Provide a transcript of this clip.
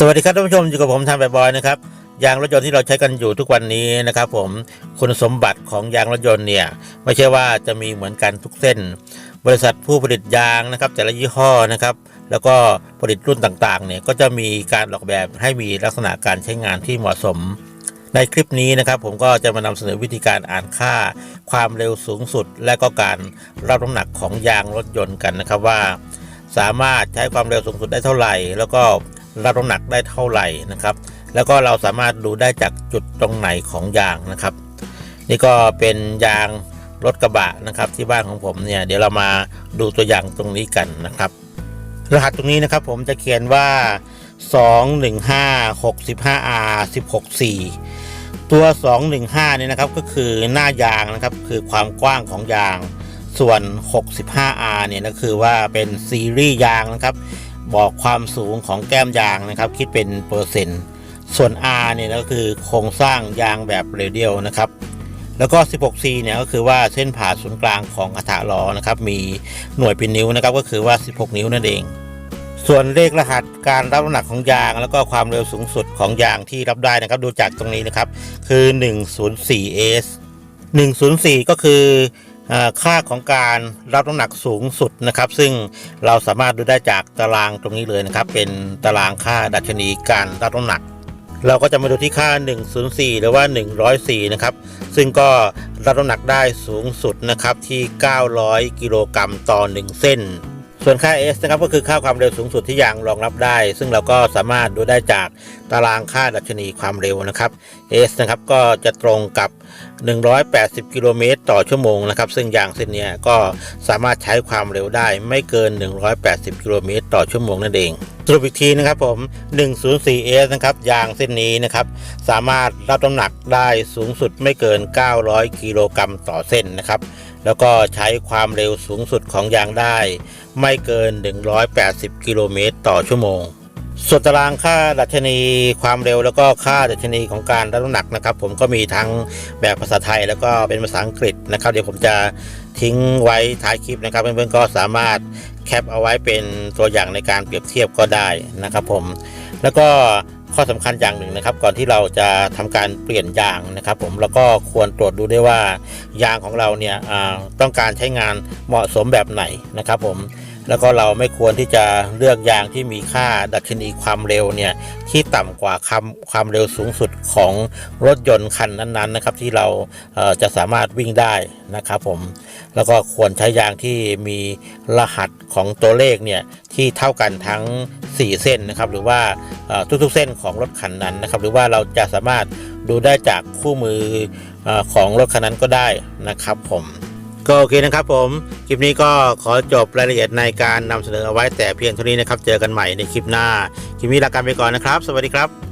สวัสดีครับท่านผู้ชมอยู่กับผมทางแบบบอยนะครับยางรถยนต์ที่เราใช้กันอยู่ทุกวันนี้นะครับผมคุณสมบัติของยางรถยนต์เนี่ยไม่ใช่ว่าจะมีเหมือนกันทุกเส้น บริษัทผู้ผลิตยางนะครับ แต่ละยี่ห้อนะครับ แล้วก็ผลิตรุ่นต่างๆเนี่ยก็จะมีการออกแบบให้มีลักษณะการใช้งานที่เหมาะสม ในคลิปนี้นะครับ ผมก็จะมานำเสนอวิธีการอ่านค่า ความเร็วสูงสุด และก็การรับน้ำหนักของยางรถยนต์กันนะครับว่า สามารถใช้ความเร็วสูงสุดได้เท่าไหร่ แล้วก็ รับน้ำหนักได้เท่าไหร่นะครับ แล้วก็เราสามารถดูได้จากจุดตรงไหนของยางนะครับ นี่ก็เป็นยางรถกระบะนะครับที่บ้านของผมเนี่ยเดี๋ยวเรามาดูตัวอย่างตรงนี้กันนะครับ รหัสตรงนี้นะครับผมจะเขียนว่า 215 65R 164 ตัว 215เนี่ยนะครับก็คือหน้ายางนะครับคือความกว้างของยางส่วน 65R เนี่ยก็คือว่าเป็นซีรีส์ยางนะครับ บอกความสูงของแก้มยางนะครับ คิดเป็นเปอร์เซ็นต์ ส่วน R เนี่ยก็คือโครงสร้างยางแบบเรเดียลนะครับ แล้วก็ 16C เนี่ยก็คือว่าเส้นผ่าศูนย์กลางของกระทะล้อนะครับ มีหน่วยเป็นนิ้วนะครับ ก็คือว่า 16 นิ้วนั่นเอง ส่วนเลขรหัสการรับน้ำหนักของยาง แล้วก็ความเร็วสูงสุดของยางที่รับได้นะครับ ดูจากตรงนี้นะครับ คือ 104S 104 ก็คือ ค่าของการรับน้ำหนักสูงสุดนะครับ ซึ่งเราสามารถดูได้จากตารางตรงนี้เลยนะครับ เป็นตารางค่าดัชนีการรับน้ำหนัก เราก็จะมาดูที่ค่า 104 หรือว่า 104 นะครับ ซึ่งก็รับน้ำหนักได้สูงสุดนะครับที่ 900 กิโลกรัมต่อ 1 เส้น ส่วนค่า S นะครับก็คือค่าความเร็วสูงสุดที่ยางรองรับได้ ซึ่งเราก็สามารถดูได้จากตารางค่าดัชนีความเร็วนะครับ S นะครับก็จะตรงกับ 180 กิโลเมตรต่อชั่วโมงนะครับ ซึ่งยางเส้นนี้ก็สามารถใช้ความเร็วได้ไม่เกิน 180 กิโลเมตรต่อชั่วโมงนั่นเองสรุปอีกทีนะครับผม 104S นะครับ ยางเส้นนี้นะครับ สามารถรับน้ำหนักได้สูงสุดไม่เกิน 900 กิโลกรัมต่อเส้นนะครับ แล้วก็ใช้ความเร็วสูงสุดของยางได้ ไม่เกิน 180 กิโลเมตรต่อชั่วโมง ส่วนตารางค่าดัชนีความเร็วแล้วก็ค่าดัชนีของการรับน้ำหนักนะครับ ผมก็มีทั้งแบบภาษาไทยแล้วก็เป็นภาษาอังกฤษนะครับ เดี๋ยวผมจะทิ้งไว้ท้ายคลิปนะครับ เพื่อนๆก็สามารถแคปเอาไว้เป็นตัวอย่างในการเปรียบเทียบก็ได้นะครับผมแล้วก็ ข้อสำคัญอย่างหนึ่งนะครับ ก่อนที่เราจะทำการเปลี่ยนยางนะครับ ผมแล้วก็ควรตรวจดูด้วยว่ายางของเราเนี่ยต้องการใช้งานเหมาะสมแบบไหนนะครับ ผม แล้วก็เราไม่ควรที่จะเลือกยางที่มีค่าดัชนีความเร็วเนี่ยที่ต่ำกว่าคำความเร็วสูงสุดของรถยนต์คันนั้นๆนะครับที่เราเจะสามารถวิ่งได้นะครับผมแล้วก็ควรใช้ยางที่มีรหัสของตัวเลขเนี่ยที่เท่ากันทั้ง 4 เส้นนะครับหรือว่าทุกๆเส้นของรถคันนั้นนะครับหรือว่าเราจะสามารถดูได้จากคู่มืออของรถคันนั้นก็ได้นะครับผม ก็โอเคนะครับผม คลิปนี้ก็ขอจบรายละเอียดในการนำเสนอเอาไว้แต่เพียงเท่านี้นะครับ เจอกันใหม่ในคลิปหน้า คลิปนี้ลากันไปก่อนนะครับ สวัสดีครับ